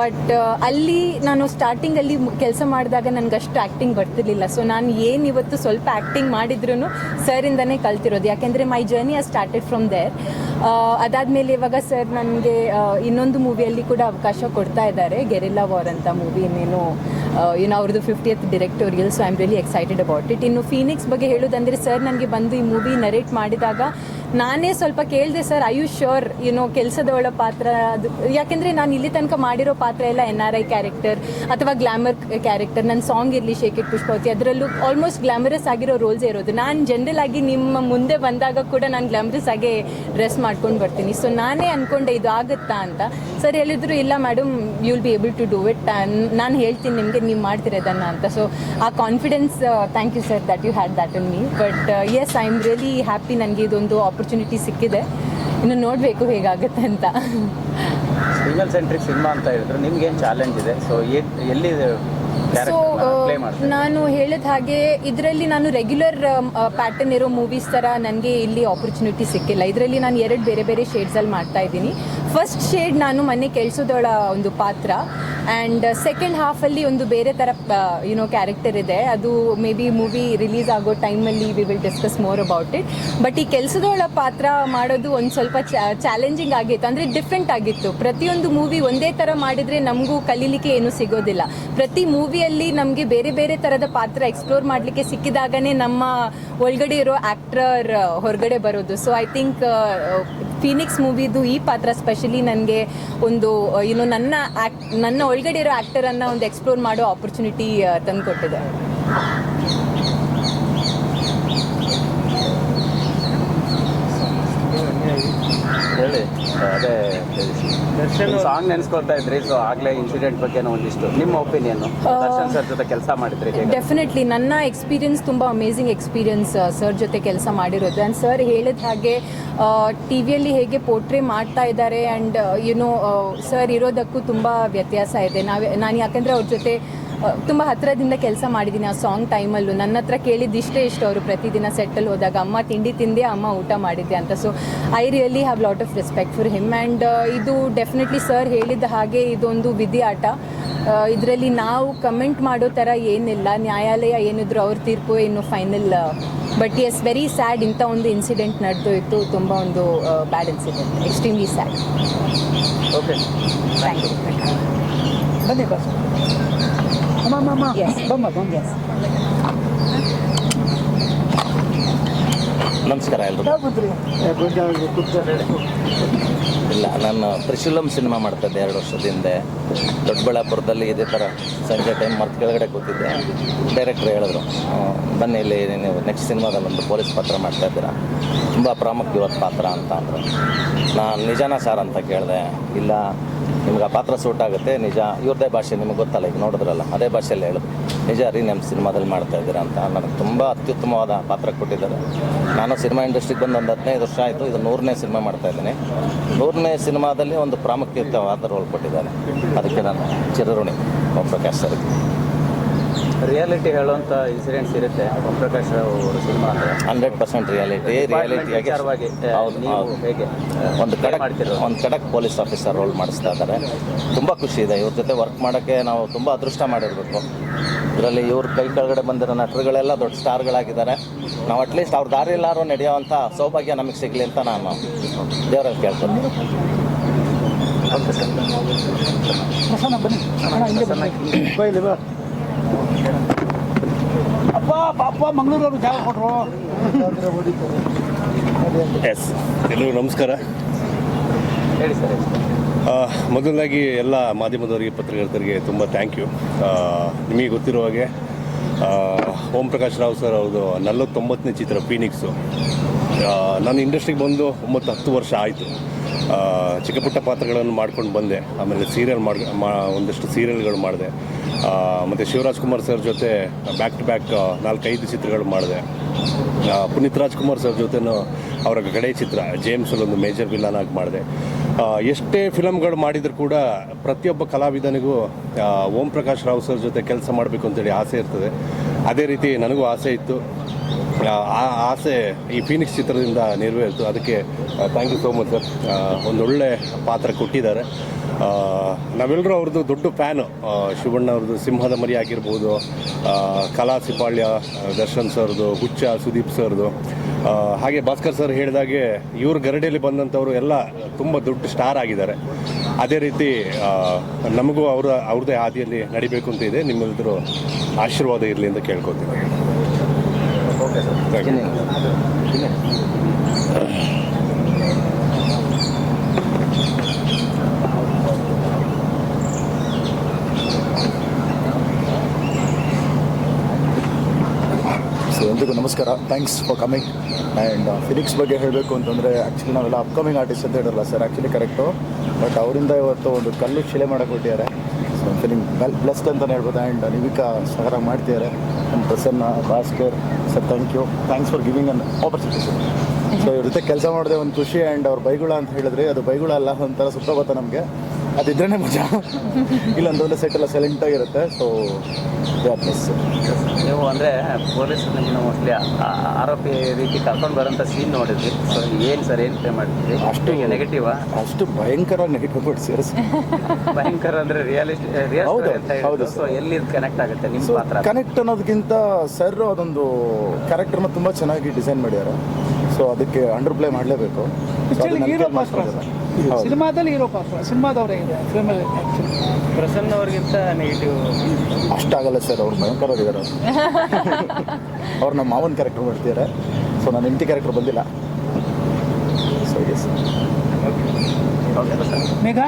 ಬಟ್ ಅಲ್ಲಿ ನಾನು ಸ್ಟಾರ್ಟಿಂಗಲ್ಲಿ ಕೆಲಸ ಮಾಡಿದಾಗ ನನಗೆ ಅಷ್ಟು ಆ್ಯಕ್ಟಿಂಗ್ ಬರ್ತಿರ್ಲಿಲ್ಲ. ಸೊ ನಾನು ಏನು ಇವತ್ತು ಸ್ವಲ್ಪ ಆ್ಯಕ್ಟಿಂಗ್ ಮಾಡಿದ್ರು ಸರಿಂದನೇ ಕಲ್ತಿರೋದು. ಯಾಕೆಂದರೆ my journey uh started from there ಅದಾದಮೇಲೆ ಇವಾಗ ಸರ್ ನನಗೆ ಇನ್ನೊಂದು ಮೂವಿಯಲ್ಲಿ ಕೂಡ ಅವಕಾಶ ಕೊಡ್ತಾ ಇದ್ದಾರೆ. ಗೆರಿಲ್ಲಾ ವಾರ್ ಅಂತ ಮೂವಿ ಇನ್ನೇನು. ಇನ್ನು ಅವ್ರದ್ದು fiftieth directorial so I am really excited about it ಇನ್ನು ಫೀನಿಕ್ಸ್ ಬಗ್ಗೆ ಹೇಳೋದಂದರೆ ಸರ್ ನನಗೆ ಬಂದು ಈ ಮೂವಿ ನರೇಟ್ ಮಾಡಿದಾಗ ನಾನೇ ಸ್ವಲ್ಪ ಕೇಳಿದೆ ಸರ್ ಐ ಯು ಶ್ಯೂರ್ ಏನೋ ಕೆಲಸದವಳ ಪಾತ್ರ ಅದು? ಯಾಕೆಂದರೆ ನಾನು ಇಲ್ಲಿ ತನಕ ಮಾಡಿರೋ ಪಾತ್ರ ಎಲ್ಲ ಎನ್ ಆರ್ ಐ ಕ್ಯಾರೆಕ್ಟರ್ ಅಥವಾ ಗ್ಲಾಮರ್ ಕ್ಯಾರೆಕ್ಟರ್ ನನ್ನ ಸಾಂಗ್ ಇರಲಿ ಶೇಖರ್ ಪುಷ್ಪಾವತಿ ಅದರಲ್ಲೂ ಆಲ್ಮೋಸ್ಟ್ ಗ್ಲಾಮರಸ್ ಆಗಿರೋ ರೋಲ್ಸೇ ಇರೋದು. ನಾನು ಜನರಲ್ ಆಗಿ ನಿಮ್ಮ ಮುಂದೆ ಬಂದಾಗ ಕೂಡ ನಾನು ಗ್ಲಾಮರಸ್ ಆಗೇ ಡ್ರೆಸ್ ಮಾಡ್ಕೊಂಡು ಬರ್ತೀನಿ. ಸೊ ನಾನೇ ಅಂದ್ಕೊಂಡೆ ಇದು ಆಗುತ್ತಾ ಅಂತ. ಸರ್ ಹೇಳಿದ್ರು, ಇಲ್ಲ madam you will be able to do it ನಾನು ಹೇಳ್ತೀನಿ ನಿಮಗೆ ನೀವು ಮಾಡ್ತಿರೋದನ್ನ ಅಂತ. So uh confidence thank you sir that you had that in me but yes I am really happy ನನಗೆ ಇದೊಂದು ಆಪರ್ಚುನಿಟಿ ಸಿಕ್ಕಿದೆ. ಇನ್ನು ನೋಡಬೇಕು ಹೇಗಾಗುತ್ತೆ ಅಂತ. ಫೀಮೇಲ್ ಸೆಂಟ್ರಿಕ್ ಸಿನಿಮಾ ಅಂತ ಹೇಳಿದ್ರು ನಿಮ್ಗೆ ಏನು ಚಾಲೆಂಜ್ ಇದೆ? ಸೊ ಎಲ್ಲಿ ಸೊ ಮಾಡ್ತಾರೆ? ನಾನು ಹೇಳಿದ ಹಾಗೆ ಇದರಲ್ಲಿ ನಾನು ರೆಗ್ಯುಲರ್ ಪ್ಯಾಟರ್ನ್ ಇರೋ ಮೂವೀಸ್ ಥರ ನನಗೆ ಇಲ್ಲಿ ಆಪರ್ಚುನಿಟಿ ಸಿಕ್ಕಿಲ್ಲ. ಇದರಲ್ಲಿ ನಾನು ಎರಡು ಬೇರೆ ಬೇರೆ ಶೇಡ್ಸಲ್ಲಿ ಮಾಡ್ತಾ ಇದ್ದೀನಿ. ಫಸ್ಟ್ ಶೇಡ್ ನಾನು ಮನೆ ಕೆಲ್ಸದೊಳ ಒಂದು ಪಾತ್ರ ಆ್ಯಂಡ್ ಸೆಕೆಂಡ್ ಹಾಫಲ್ಲಿ ಒಂದು ಬೇರೆ ಥರ ಯುನೋ ಕ್ಯಾರೆಕ್ಟರ್ ಇದೆ. ಅದು ಮೇ ಬಿ ಮೂವಿ ರಿಲೀಸ್ ಆಗೋ ಟೈಮಲ್ಲಿ we will discuss more about it but ಈ ಕೆಲಸದೊಳ ಪಾತ್ರ ಮಾಡೋದು ಒಂದು ಸ್ವಲ್ಪ ಚಾಲೆಂಜಿಂಗ್ ಆಗಿತ್ತು. ಅಂದರೆ ಡಿಫ್ರೆಂಟ್ ಆಗಿತ್ತು. ಪ್ರತಿಯೊಂದು ಮೂವಿ ಒಂದೇ ಥರ ಮಾಡಿದರೆ ನಮಗೂ ಕಲೀಲಿಕ್ಕೆ ಏನೂ ಸಿಗೋದಿಲ್ಲ. ಪ್ರತಿ ಮೂವಿಯಲ್ಲಿ ನಮಗೆ ಬೇರೆ ಬೇರೆ ಥರದ ಪಾತ್ರ ಎಕ್ಸ್ಪ್ಲೋರ್ ಮಾಡಲಿಕ್ಕೆ ಸಿಕ್ಕಿದಾಗನೇ ನಮ್ಮ ಒಳಗಡೆ ಇರೋ ಆ್ಯಕ್ಟರ್ ಹೊರಗಡೆ ಬರೋದು. ಸೊ ಐ ಥಿಂಕ್ ಫೀನಿಕ್ಸ್ ಮೂವಿದು ಈ ಪಾತ್ರ ಸ್ಪೆಷಲಿ ನನಗೆ ಒಂದು ಏನು ನನ್ನ ಆ್ಯಕ್ಟ್ ನನ್ನ ಒಳಗಡೆ ಇರೋ ಆ್ಯಕ್ಟರನ್ನು ಒಂದು ಎಕ್ಸ್ಪ್ಲೋರ್ ಮಾಡೋ ಆಪರ್ಚುನಿಟಿ ತಂದುಕೊಟ್ಟಿದೆ. ಹೇಳಿ, ಅದೇ ಸಾಂಗ್ ನೆನೆಸ್ಕೊಳ್ತಾ ಇದ್ರಿ ಸೊ ಆಗ್ಲೇ ಇನ್ಸಿಡೆಂಟ್ ಬಗ್ಗೆ ಒಂದಿಷ್ಟು. ನಿಮ್ಮ ಒಪಿನಿಯನ್ ದರ್ಶನ್ ಸರ್ ಜೊತೆ ಕೆಲಸ ಮಾಡಿದ್ರಿ ಡೆಫಿನೆಟ್ಲಿ ನನ್ನ ಎಕ್ಸ್ಪೀರಿಯನ್ಸ್ ತುಂಬಾ ಅಮೇಝಿಂಗ್ ಎಕ್ಸ್ಪೀರಿಯನ್ಸ್ ಸರ್ ಜೊತೆ ಕೆಲಸ ಮಾಡಿರೋದು. ಆ್ಯಂಡ್ ಸರ್ ಹೇಳಿದ ಹಾಗೆ ಟಿ ವಿಯಲ್ಲಿ ಹೇಗೆ ಪೋರ್ಟ್ರೇ ಮಾಡ್ತಾ ಇದ್ದಾರೆ ಆ್ಯಂಡ್ ಯುನೋ ಸರ್ ಇರೋದಕ್ಕೂ ತುಂಬ ವ್ಯತ್ಯಾಸ ಇದೆ. ನಾವೇ ನಾನು ಯಾಕಂದ್ರೆ ಅವ್ರ ಜೊತೆ ತುಂಬ ಹತ್ತಿರದಿಂದ ಕೆಲಸ ಮಾಡಿದ್ದೀನಿ ಆ ಸಾಂಗ್ ಟೈಮಲ್ಲೂ ನನ್ನ ಹತ್ರ ಕೇಳಿದ್ದು ಇಷ್ಟೇ ಇಷ್ಟು ಅವರು ಪ್ರತಿದಿನ ಸೆಟ್ಟಲ್ಲಿ ಹೋದಾಗ ಅಮ್ಮ ತಿಂಡಿ ತಿಂದೆ ಅಮ್ಮ ಊಟ ಮಾಡಿದ್ದೆ ಅಂತ. So I really have lot of respect for him and ಇದು ಡೆಫಿನೆಟ್ಲಿ ಸರ್ ಹೇಳಿದ ಹಾಗೆ ಇದೊಂದು ವಿಧಿ ಆಟ ಇದರಲ್ಲಿ ನಾವು ಕಮೆಂಟ್ ಮಾಡೋ ಥರ ಏನಿಲ್ಲ. ನ್ಯಾಯಾಲಯ ಏನಿದ್ರು ಅವ್ರ ತೀರ್ಪು ಇನ್ನು final but yes very sad ಇಂಥ ಒಂದು ಇನ್ಸಿಡೆಂಟ್ ನಡೆದೋಯ್ತು. ತುಂಬ ಒಂದು bad incident extremely sad okay thank you ಬನ್ನಿ ಅಮ್ಮ ಅಮ್ಮ. ಬಮ್ಮ ಬಮ್ಮ. ನಮಸ್ಕಾರ ಬಂದ್ರಿ ಇಲ್ಲ, ನಾನು ತ್ರಿಶೂಲಂ ಸಿನಿಮಾ ಮಾಡ್ತಾ ಇದ್ದೆ ಎರಡು ವರ್ಷದ ಹಿಂದೆ. ದೊಡ್ಡಬಳ್ಳಾಪುರದಲ್ಲಿ ಇದೇ ಥರ ಸಂಜೆ ಟೈಮ್ ಮತ್ತೆ ಕೆಳಗಡೆ ಕೂತಿದ್ದೆ. ಡೈರೆಕ್ಟ್ರ್ ಹೇಳಿದ್ರು ಬನ್ನಿ ಇಲ್ಲಿ, ನೀವು ನೆಕ್ಸ್ಟ್ ಸಿನಿಮಾದಲ್ಲಿ ಒಂದು ಪೊಲೀಸ್ ಪಾತ್ರ ಮಾಡ್ತಾ ಇದ್ದೀರಾ. ತುಂಬ ಪ್ರಾಮುಖ್ಯವಾದ ಪಾತ್ರ ಅಂತ ಅಂದರು. ನಾನು ನಿಜಾನ ಸಾರ್ ಅಂತ ಕೇಳಿದೆ, ಇಲ್ಲ, ನಿಮ್ಗೆ ಆ ಪಾತ್ರ ಸೂಟ್ ಆಗುತ್ತೆ, ನಿಜ. ಇವ್ರದ್ದೇ ಭಾಷೆ ನಿಮಗೆ ಗೊತ್ತಲ್ಲ, ಈಗ ನೋಡಿದ್ರಲ್ಲ, ಅದೇ ಭಾಷೆಯಲ್ಲಿ ಹೇಳಿದ್ರು. ನಿಜ ರೀ, ನಮ್ಮ ಸಿನಿಮಾದಲ್ಲಿ ಮಾಡ್ತಾ ಇದ್ದೀರಾ ಅಂತ. ನನಗೆ ತುಂಬ ಅತ್ಯುತ್ತಮವಾದ ಪಾತ್ರ ಕೊಟ್ಟಿದ್ದಾರೆ. ನಾನು ಸಿನಿಮಾ ಇಂಡಸ್ಟ್ರಿಗೆ ಬಂದು ಒಂದು ಹದಿನೈದು ವರ್ಷ ಆಯಿತು, ಇದು ನೂರನೇ ಸಿನಿಮಾ ಮಾಡ್ತಾ ಇದ್ದೀನಿ. ನೂರನೇ ಸಿನಿಮಾದಲ್ಲಿ ಒಂದು ಪ್ರಾಮುಖ್ಯತೆವಾದ ರೋಲ್ ಕೊಟ್ಟಿದ್ದಾರೆ. ಅದಕ್ಕೆ ನಾನು ಚಿರಋಣಿ ಓಂ ಪ್ರಕಾಶ್ ಸರ್ಗೆ ರಿಯಾಲಿಟಿ ಹೇಳುವಂತ ಇನ್ಸಿಡೆಂಟ್ಸ್ ಇರುತ್ತೆ. ಓಂ ಪ್ರಕಾಶ್ ರಾವ್ ಅವರ ಸಿನಿಮಾ ಅಂದ್ರೆ. ಹಂಡ್ರೆಡ್ ಪರ್ಸೆಂಟ್ ರಿಯಾಲಿಟಿ ರಿಯಾಲಿಟಿ ವಿಚಾರವಾಗಿ ಹೌದು ನೀವು ಹೇಗೆ ಒಂದು ಕಡೆ ಖಡಕ್ ಒಂದು ಕಡಕ್ ಪೊಲೀಸ್ ಆಫೀಸರ್ ರೋಲ್ ಮಾಡಿಸ್ತಾ ಇದ್ದಾರೆ. ತುಂಬ ಖುಷಿ ಇದೆ. ಇವ್ರ ಜೊತೆ ವರ್ಕ್ ಮಾಡೋಕ್ಕೆ ನಾವು ತುಂಬ ಅದೃಷ್ಟ ಮಾಡಿರಬೇಕು. ಇದರಲ್ಲಿ ಇವ್ರ ಕೈ ಕೆಳಗಡೆ ಬಂದಿರೋ ನಟರುಗಳೆಲ್ಲ ದೊಡ್ಡ ಸ್ಟಾರ್ಗಳಾಗಿದ್ದಾರೆ. ನಾವು ಅಟ್ಲೀಸ್ಟ್ ಅವ್ರ ದಾರಿಯಲ್ಲಾರು ನಡೆಯೋವಂಥ ಸೌಭಾಗ್ಯ ನಮಗೆ ಸಿಗಲಿ ಅಂತ ನಾನು ದೇವರಲ್ಲಿ ಕೇಳ್ತೀನಿ. ಪ್ರಸನ್ನ ಬನ್ನಿ ಅಣ್ಣ ಹಿಂಗೆ ಬನ್ನಿ ಬೈಲಿ ಬಾ ಅಪ್ಪ ಪಾಪ ಮಂಗಳೂರವ್ರು ಜಾಗ ಕೊಟ್ರು. ಎಸ್ ಎಲ್ಲರೂ ನಮಸ್ಕಾರ. ಹೇಳಿ ಸರ್ ಆ, ಮೊದಲನೇದಾಗಿ ಎಲ್ಲ ಮಾಧ್ಯಮದವರಿಗೆ ಪತ್ರಕರ್ತರಿಗೆ ತುಂಬ ಥ್ಯಾಂಕ್ ಯು ನಿಮಗೆ ಗೊತ್ತಿರೋ ಹಾಗೆ ಆ, ಓಂ ಪ್ರಕಾಶ್ ರಾವ್ ಸರ್ ಅವ್ರದ್ದು ನಲವತ್ತೊಂಬತ್ತನೇ ಚಿತ್ರ ಫೀನಿಕ್ಸು ಆ, ನಾನು ಇಂಡಸ್ಟ್ರಿಗೆ ಬಂದು ಒಂಬತ್ತು ಹತ್ತು ವರ್ಷ ಆಯಿತು. ಚಿಕ್ಕ ಪುಟ್ಟ ಪಾತ್ರಗಳನ್ನು ಮಾಡ್ಕೊಂಡು ಬಂದೆ. ಆಮೇಲೆ ಸೀರಿಯಲ್ ಮಾಡಿ ಮಾ ಒಂದಷ್ಟು ಸೀರಿಯಲ್ಗಳು ಮಾಡಿದೆ. ಮತ್ತು ಶಿವರಾಜ್ ಕುಮಾರ್ ಸರ್ ಜೊತೆ ಬ್ಯಾಕ್ ಟು ಬ್ಯಾಕ್ ನಾಲ್ಕೈದು ಚಿತ್ರಗಳು ಮಾಡಿದೆ. ಪುನೀತ್ ರಾಜ್ಕುಮಾರ್ ಸರ್ ಜೊತೆನೂ ಅವರ ಕಡೆ ಚಿತ್ರ ಜೇಮ್ಸಲ್ಲಿ ಒಂದು ಮೇಜರ್ ವಿಲನ್ ಆಗಿ ಮಾಡಿದೆ. ಎಷ್ಟೇ ಫಿಲಮ್ಗಳು ಮಾಡಿದರೂ ಕೂಡ ಪ್ರತಿಯೊಬ್ಬ ಕಲಾವಿದನಿಗೂ ಓಂ ಪ್ರಕಾಶ್ ರಾವ್ ಸರ್ ಜೊತೆ ಕೆಲಸ ಮಾಡಬೇಕು ಅಂತೇಳಿ ಆಸೆ ಇರ್ತದೆ. ಅದೇ ರೀತಿ ನನಗೂ ಆಸೆ ಇತ್ತು. ಆ ಆಸೆ ಈ ಫೀನಿಕ್ಸ್ ಚಿತ್ರದಿಂದ ನೆರವೇರಿತು. ಅದಕ್ಕೆ thank you so much sir ಒಂದೊಳ್ಳೆ ಪಾತ್ರ ಕೊಟ್ಟಿದ್ದಾರೆ. ನಾವೆಲ್ಲರೂ ಅವ್ರದ್ದು ದೊಡ್ಡ ಫ್ಯಾನು ಶಿವಣ್ಣ ಅವ್ರದ್ದು ಸಿಂಹದ ಮರಿ ಆಗಿರ್ಬೋದು ಕಲಾ ಸಿಪಾಳ್ಯ ದರ್ಶನ್ ಸರ್ದು, ಹುಚ್ಚ ಸುದೀಪ್ ಸರ್ದು ಹಾಗೆ ಭಾಸ್ಕರ್ ಸರ್ ಹೇಳಿದಾಗೆ ಇವ್ರ ಗರಡಿಯಲ್ಲಿ ಬಂದಂಥವರು ಎಲ್ಲ ತುಂಬ ದೊಡ್ಡ ಸ್ಟಾರ್ ಆಗಿದ್ದಾರೆ. ಅದೇ ರೀತಿ ನಮಗೂ ಅವರ, ಅವ್ರದ್ದೇ ಹಾದಿಯಲ್ಲಿ ನಡಿಬೇಕು ಅಂತ ಇದೆ. ನಿಮ್ಮೆಲ್ಲರೂ ಆಶೀರ್ವಾದ ಇರಲಿ ಅಂತ ಕೇಳ್ಕೊತೀನಿ ಎಲ್ರಿಗೂ ನಮಸ್ಕಾರ. Thanks for coming and Phoenix ಬಗ್ಗೆ ಹೇಳಬೇಕು ಅಂತಂದರೆ ಆ್ಯಕ್ಚುಲಿ ನಾವೆಲ್ಲ ಅಪ್ಕಮಿಂಗ್ ಆರ್ಟಿಸ್ಟ್ ಅಂತ ಹೇಳಲ್ಲ ಸರ್ ಆ್ಯಕ್ಚುಲಿ ಕರೆಕ್ಟು ಬಟ್ ಅವರಿಂದ ಇವತ್ತು ಒಂದು ಕಲ್ಲು ಶಿಲೆ ಮಾಡೋಕೆ ಕೊಟ್ಟಿದ್ದಾರೆ ಸೊ ಫಿಲಿಮ್ ಬ್ಲೆಸ್ಡ್ ಅಂತಲೇ ಹೇಳ್ಬೋದು. ಆ್ಯಂಡ್ ನಿವಿಕಾ ಸಹಕಾರ ಮಾಡ್ತಿದ್ದಾರೆ? ನಮ್ಮ Prasanna Bhaskar sir thank you thanks for giving an opportunity sir so ಇವ್ರ ಜೊತೆ ಕೆಲಸ ಮಾಡಿದೆ ಒಂದು ಖುಷಿ ಆ್ಯಂಡ್ ಅವ್ರ ಬೈಗುಳ ಅಂತ ಹೇಳಿದ್ರೆ ಅದು ಬೈಗುಳ ಅಲ್ಲ ಒಂಥರ ಸುಪ್ರಭಾತ ನಮಗೆ. ಅದಿದ್ರೇ ಮಜಾ. ಇಲ್ಲ ಅಂತಂದರೆ ಸೆಟ್ ಎಲ್ಲ ಸೈಲೆಂಟಾಗಿರುತ್ತೆ ಸೊ ಪ್ಲಸ್ ನೀವು ಅಂದರೆ ಪೊಲೀಸ್ ನಿಮ್ಮನ್ನ ಮೋಸ್ಟ್ಲಿ ಆರೋಪಿ ರೀತಿ ಕರ್ಕೊಂಡು ಬರೋಂಥ ಸೀನ್ ನೋಡಿದ್ವಿ. ಸೊ ಏನು ಸರ್ ಏನು ಪ್ಲೇ ಮಾಡಿದ್ವಿ ಅಷ್ಟು ನೆಗೆಟಿವ್ ನೆಗೆಟಿವಾ ಅಷ್ಟು ಭಯಂಕರ ನೆಗೆಟಿವ್ ಕೊಡ್ಸಿದ್ದಾರೆ ಸರ್ ಭಯಂಕರ ಅಂದರೆ ರಿಯಾಲಿಸ್ಟ್ ಹೌದು, ರಿಯಲ್ ಹೌದು ಸೊ ಎಲ್ಲಿ ಕನೆಕ್ಟ್ ಆಗುತ್ತೆ ನಿಮ್ಮ ಪಾತ್ರ ಕನೆಕ್ಟ್ ಅನ್ನೋದಕ್ಕಿಂತ ಸರ್ ಅದೊಂದು ಕ್ಯಾರೆಕ್ಟರ್ನ ತುಂಬ ಚೆನ್ನಾಗಿ ಡಿಸೈನ್ ಮಾಡ್ಯಾರ. ಸೊ ಅದಕ್ಕೆ ಅಂಡರ್ ಪ್ಲೇ ಮಾಡಲೇಬೇಕು ಸಿನಿಮಾದಲ್ಲಿ ಇರೋ ಪಾತ್ರ ಸಿನಿಮಾದವರೇ ಇದೆ ಫಿಲ್ಮಲ್ಲಿ ಪ್ರಸನ್ನ ಅವ್ರಿಗಿಂತ ನೆಗೆಟಿವ್ ಅಷ್ಟಾಗಲ್ಲ ಸರ್ ಅವ್ರು ಭಯಂಕರವಾಗಿದ್ದಾರೆ (laughs) ಅವ್ರು. ನಮ್ಮ ಮಾವನ ಕ್ಯಾರೆಕ್ಟರ್ ಮಾಡ್ತಿದ್ದಾರೆ ಸೊ ನಾನು ಹೆಂಡತಿ ಕ್ಯಾರೆಕ್ಟರ್ ಬಂದಿಲ್ಲ. So yes Megha?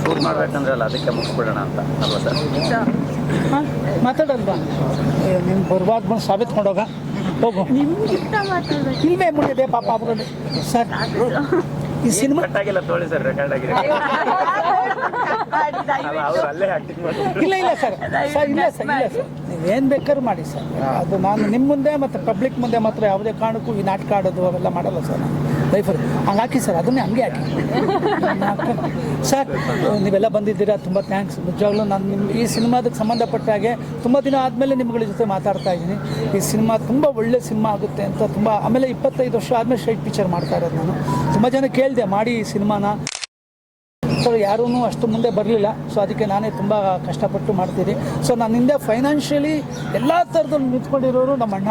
ಶೂಟ್ ಮಾಡ್ಬೇಕಂದ್ರಲ್ಲ ಅದಕ್ಕೆ ಮುಗಿಸ್ಬಿಡೋಣ ಅಂತ. ಅಲ್ವಾ ಸರ್? ಮಾತಾಡಲ್ವಾ ನಿಮ್ಗೆ ಬರ್ಬಾರ್ದು ಬಂದು ಸಾಬೀತು ಮಾಡೋಗ ಹೋಗು. ನೀವೇ ಪಾಪ ಸರ್ ಈ ಸಿನಿಮಾ ಕಟ್ಟಾಗಿಲ್ಲ ತೋಳಿ ಸರ್ ರೆಕಾರ್ಡ್ ಆಗಿದೆ (laughs) ಅಲ್ಲ ಅವ್ರು ಅಲ್ಲೇ ಆಕ್ಟಿಂಗ್ ಮಾಡಿ ಇಲ್ಲ ಇಲ್ಲ ಸರ್. ಸರ್ ಇಲ್ಲ ಸರ್ ಇಲ್ಲ ಸರ್. ನೀವೇನು ಬೇಕಾದ್ರೂ ಮಾಡಿ ಸರ್. ಅದು ನಾನು ನಿಮ್ಮ ಮುಂದೆ ಮತ್ತೆ ಪಬ್ಲಿಕ್ ಮುಂದೆ ಮಾತ್ರ ಯಾವುದೇ ಕಾರಣಕ್ಕೂ ಈ ನಾಟಕ ಆಡೋದು ಅವೆಲ್ಲ ಮಾಡಲ್ಲ ಸರ್. ನಾನು ಲೈಫಲ್ಲಿ ಹಂಗೆ ಹಾಕಿ ಸರ್. ಅದನ್ನೇ ಹಂಗೆ ಹಾಕಿ. ಸರ್ ನೀವೆಲ್ಲ ಬಂದಿದ್ದೀರಾ ತುಂಬ ಥ್ಯಾಂಕ್ಸ್ ನಿಜವಾಗ್ಲೂ ನಾನು ನಿಮ್ಮ ಈ ಸಿನಿಮಾದಕ್ಕೆ ಸಂಬಂಧಪಟ್ಟ ಹಾಗೆ ತುಂಬ ದಿನ ಆದಮೇಲೆ ನಿಮ್ಗಳ ಜೊತೆ ಮಾತಾಡ್ತಾ ಇದ್ದೀನಿ. ಈ ಸಿನಿಮಾ ತುಂಬ ಒಳ್ಳೆ ಸಿನಿಮಾ ಆಗುತ್ತೆ ಅಂತ ತುಂಬ ಆಮೇಲೆ ಇಪ್ಪತ್ತೈದು ವರ್ಷ ಆದಮೇಲೆ ಸ್ಟ್ರೈಟ್ ಪಿಕ್ಚರ್ ಮಾಡ್ತಾ ಇರೋದು ನಾನು. ತುಂಬ ಜನ ಕೇಳಿದೆ ಮಾಡಿ ಈ ಸಿನಿಮಾನ. ಸೊ ಯಾರೂ ಅಷ್ಟು ಮುಂದೆ ಬರಲಿಲ್ಲ. ಸೊ ಅದಕ್ಕೆ ನಾನೇ ತುಂಬ ಕಷ್ಟಪಟ್ಟು ಮಾಡ್ತೀನಿ ಸೊ ನನ್ನ ಹಿಂದೆ ಫೈನಾನ್ಷಿಯಲಿ ಎಲ್ಲ ಥರದಲ್ಲಿ ನಿಂತ್ಕೊಂಡಿರೋರು ನಮ್ಮ ಅಣ್ಣ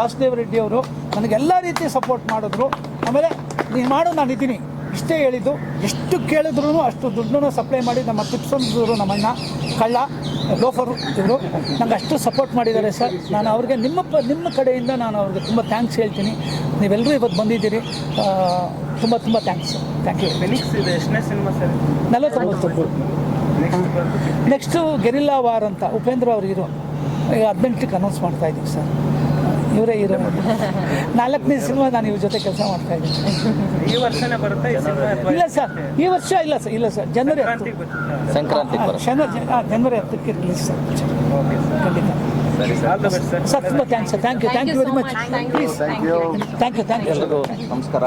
ವಾಸುದೇವ ರೆಡ್ಡಿ ಅವರು. ನನಗೆಲ್ಲ ರೀತಿ ಸಪೋರ್ಟ್ ಮಾಡಿದ್ರು. ಆಮೇಲೆ ನೀನು ಮಾಡು ನಾನು ಇದ್ದೀನಿ. ಇಷ್ಟೇ ಹೇಳಿದ್ದು. ಎಷ್ಟು ಕೇಳಿದ್ರು ಅಷ್ಟು ದುಡ್ಡನ್ನು ಸಪ್ಲೈ ಮಾಡಿ ನಮ್ಮ ಟಿಪ್ಸೊಂದಿದ್ರು ನಮ್ಮಣ್ಣ ಕಳ್ಳ ಲೋಫರು ಇವರು ನಂಗೆ ಅಷ್ಟು ಸಪೋರ್ಟ್ ಮಾಡಿದ್ದಾರೆ ಸರ್. ನಾನು ಅವ್ರಿಗೆ ನಿಮ್ಮ ಪ ನಿಮ್ಮ ಕಡೆಯಿಂದ ನಾನು ಅವ್ರಿಗೆ ತುಂಬ ಥ್ಯಾಂಕ್ಸ್ ಹೇಳ್ತೀನಿ. ನೀವೆಲ್ಲರೂ ಇವತ್ತು ಬಂದಿದ್ದೀರಿ. ತುಂಬ ತುಂಬ ಥ್ಯಾಂಕ್ಸ್ ಥ್ಯಾಂಕ್ ಯು ಎಷ್ಟನೇ ಸಿನಿಮಾ ಸರ್? ನಲವತ್ತೊಂಬತ್ತು. ನೆಕ್ಸ್ಟು ಗೆರಿಲ್ಲಾ ವಾರ್ ಅಂತ ಉಪೇಂದ್ರ ಅವರು ಇರೋ. ಈಗ ಹದಿನೆಂಟಕ್ಕೆ ಅನೌನ್ಸ್ ಮಾಡ್ತಾ ಇದ್ದೀವಿ ಸರ್. ಇವರೇ ಇರೋ ನಾಲ್ಕನೇ ಸಿನಿಮಾ ನಾನು ಇವ್ರ ಜೊತೆ ಕೆಲಸ ಮಾಡ್ತಾ ಇದ್ದೀನಿ. ಈ ವರ್ಷನೇ ಬರುತ್ತೆ ಈ ಸಿನಿಮಾ ಇಲ್ಲ ಸರ್ ಈ ವರ್ಷ ಇಲ್ಲ ಸರ್ ಇಲ್ಲ ಸರ್ ಜನವರಿ ಸಂಕ್ರಾಂತಿ ಜನವರಿ ಹತ್ತಕ್ಕೆ ರಿಲೀಸ್ ಸರ್. ಖಂಡಿತ. ಸರಿ ತುಂಬ thanks sir. Thank you thank you very much please thank you thank you ನಮಸ್ಕಾರ.